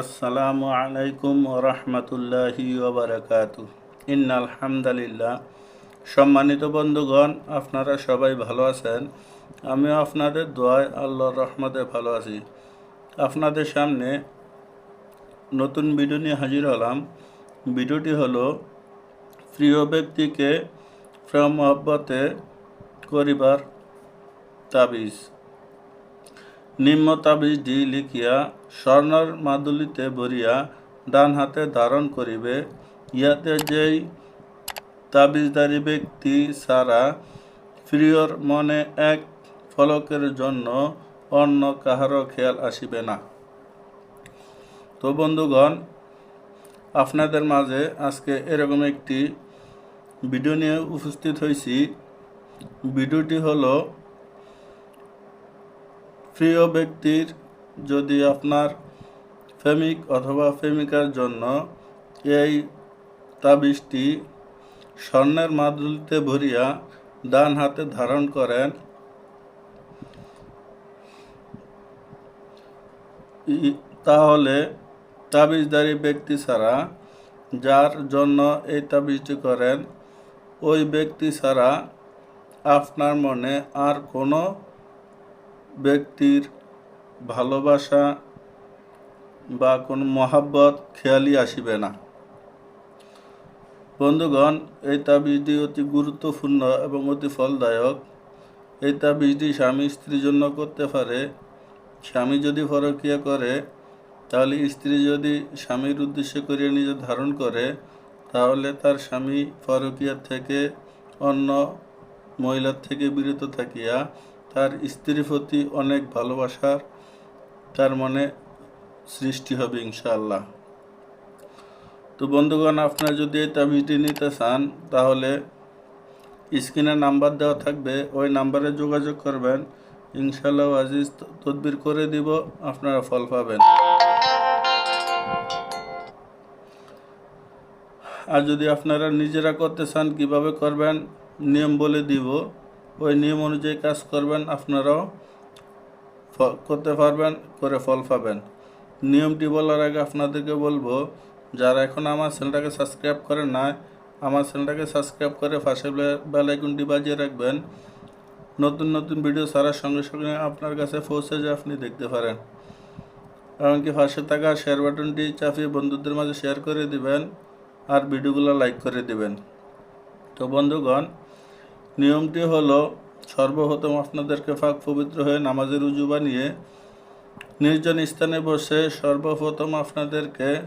আসসালামু আলাইকুম রহমতুল্লাহি ওবরাকাত ইন আলহামদুলিল্লাহ সম্মানিত বন্ধুগণ, আপনারা সবাই ভালো আছেন? আমিও আপনাদের দোয়ায় আল্লাহর রহমতে ভালো আছি। আপনাদের সামনে নতুন ভিডিও নিয়ে হাজির হলাম। ভিডিওটি হলো, প্রিয় ব্যক্তিকে প্রেম মহব্বতে করিবার তাবিজ। নিম্ন তাবিজটি লিখিয়া, স্বর্ণর মাদুলিতে ভরিয়া ডান হাতে ধারণ করিবে, ইহাতে যেই তাবিজদারি ব্যক্তি সারা প্রিয়র মনে এক ফলকের জন্য অন্য কাহারও খেয়াল আসিবে না। তো বন্ধুগণ, আপনাদের মাঝে আজকে এরকম একটি ভিডিও নিয়ে উপস্থিত হয়েছি ভিডিওটি হলো প্রিয় ব্যক্তির যদি আপনার প্রেমিক অথবা প্রেমিকার জন্য এই তাবিজটি স্বর্ণের মাদুলিতে ভরিয়া ডান হাতে ধারণ করেন তাহলে তাবিজদারি ব্যক্তি ছাড়া যার জন্য এই তাবিজটি করেন, ওই ব্যক্তি ছাড়া আপনার মনে আর কোনো ব্যক্তির ভালোবাসা বা কোনো মহাব্বত খেয়ালই আসিবে না। বন্ধুগণ, এই তাবিজটি অতি গুরুত্বপূর্ণ এবং অতি ফলদায়ক। এই তাবিজটি স্বামী স্ত্রীর জন্য করতে পারে। স্বামী যদি ফরকিয়া করে, তাহলে স্ত্রী যদি স্বামীর উদ্দেশ্য করিয়া নিজে ধারণ করে, তাহলে তার স্বামী পরকিয়ার থেকে অন্য মহিলার থেকে বিরত থাকিয়া তার স্ত্রীর প্রতি অনেক ভালোবাসার তার মনে সৃষ্টি হবে ইনশাআল্লাহ। তো বন্ধুগণ, আপনারা যদি এই তাবিজটি নিতে চান, তাহলে স্ক্রিনে নাম্বার দেওয়া থাকবে, ওই নাম্বারে যোগাযোগ করবেন। ইনশাআল্লাহ আজিজ, তদবির করে দিব, আপনারা ফল পাবেন। আর যদি আপনারা নিজেরা করতে চান, কীভাবে করবেন, নিয়ম বলে দিব। ওই নিয়ম অনুযায়ী কাজ করবেন, আপনারাও করতে পারবেন, করে ফল পাবেন। নিয়মটি বলার আগে আপনাদেরকে বলব, যারা এখন আমার চ্যানেলটাকে সাবস্ক্রাইব করেন না আমার চ্যানেলটাকে সাবস্ক্রাইব করে পাশে বেল আইকনটি বাজিয়ে রাখবেন। নতুন নতুন ভিডিও ছাড়ার সঙ্গে সঙ্গে আপনার কাছে পৌঁছে যায়, আপনি দেখতে পারেন। এমনকি পাশে থাকা শেয়ার বাটনটি চাপিয়ে বন্ধুদের মাঝে শেয়ার করে দিবেন, আর ভিডিওগুলো লাইক করে দিবেন। তো বন্ধুগণ নিয়মটি হলো সর্বপ্রথম আপনাদেরকে ফাঁক পবিত্র হয়ে নামাজের উজু বানিয়ে নির্জন স্থানে বসে সর্বপ্রথম আপনাদেরকে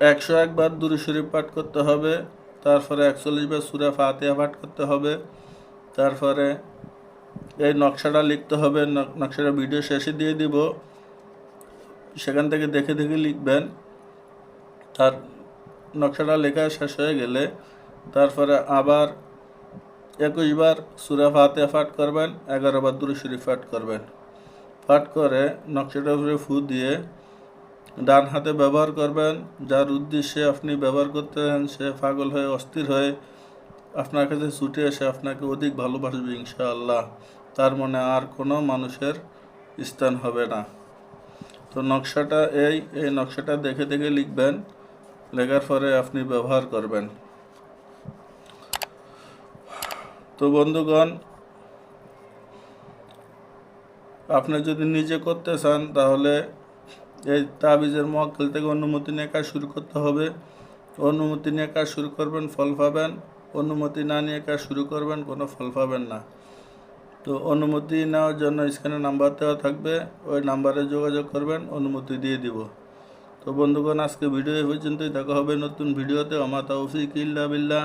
একশো একবার দুরু শরীফ পাঠ করতে হবে, তারপরে একচল্লিশ বার সুরা ফাতিহা পাঠ করতে হবে, তারপরে এই নকশাটা লিখতে হবে, নক- নকশাটা ভিডিও শেষে দিয়ে দিব, সেখান থেকে দেখে দেখে লিখবেন। তার নকশাটা লেখা শেষ হয়ে গেলে তারপরে আবার একুশ বার সুরা ফাতে পাঠ করবেন, এগারো বার দুরু শরীফ পাঠ করবেন। ফাট করে নকশাটার উপরে ফু দিয়ে ডান হাতে ব্যবহার করবেন। যার উদ্দেশ্যে আপনি ব্যবহার করতে সে পাগল হয়ে, অস্থির হয়ে আপনার কাছে ছুটে এসে আপনাকে অধিক ভালোবাসবে ইনশাআল্লাহ। তার মনে আর কোনো মানুষের স্থান হবে না। তো নকশাটা এই এই নকশাটা দেখে দেখে লিখবেন, লেখার পরে আপনি ব্যবহার করবেন। তো বন্ধুগণ, আপনি যদি নিজে করতে চান, তাহলে এই তাবিজের মক্কেল থেকে অনুমতি নিয়ে কাজ শুরু করতে হবে। অনুমতি নিয়ে কাজ শুরু করবেন, ফল পাবেন। অনুমতি না নিয়ে কাজ শুরু করবেন, কোনো ফল পাবেন না। তো অনুমতি নেওয়ার জন্য স্ক্রিনে নাম্বার দেওয়া থাকবে, ওই নাম্বারে যোগাযোগ করবেন, অনুমতি দিয়ে দিব। তো বন্ধুগণ, আজকে ভিডিও এই পর্যন্তই। দেখা হবে নতুন ভিডিওতে। অমাতা তৌফিক ইল্লা বিল্লাহ।